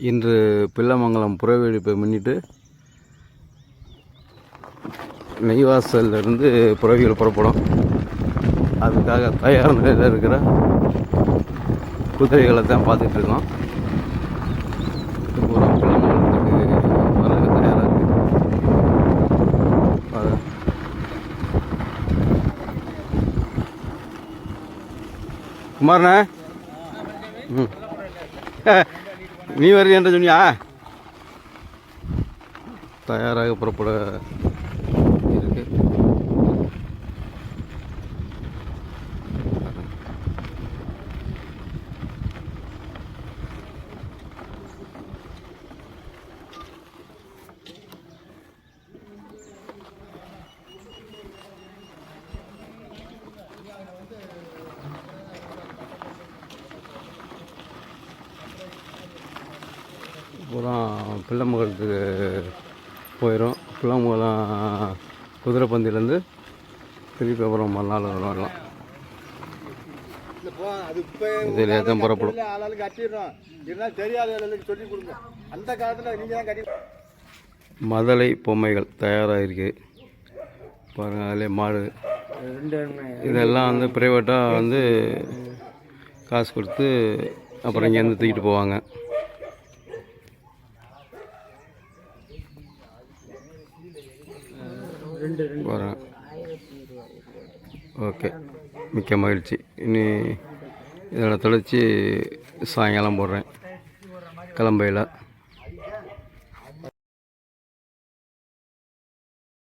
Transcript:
இன்று பிள்ளமங்கலம் புறவெடிப்பை முன்னிட்டு நெய்வாசல்ல இருந்து புறவிகள் புறப்படும். அதுக்காக தயார் நிலையில் இருக்கிற குதிரைகளை தான் பார்த்துட்ருக்கோம் பூரா பிள்ளமங்கலத்துக்கு வரதுக்கு தயாராக இருக்குது பாரு. ம். நீ வர்றியன்ற சொன்னியா? தயாராக புறப்பட இருக்கு. பூரா பிள்ளைமகளுக்கு போயிடும் பிள்ளைமகலாம் குதிரை பந்திலேருந்து திருப்பி அப்புறம் மறுநாள் வரலாம் இதில் தான் புறப்படும். மதலை பொம்மைகள் தயாராகிருக்கு பாருங்க அதிலே மாடு. இதெல்லாம் வந்து ப்ரைவேட்டாக வந்து காசு கொடுத்து அப்புறம் இங்கேருந்து தூக்கிட்டு போவாங்க. வரேன் ஓகே. மிக்க மகிழ்ச்சி. இனி இதோட தொடர்ச்சி சாயங்காலம் போடுறேன். கிளம்பையில்.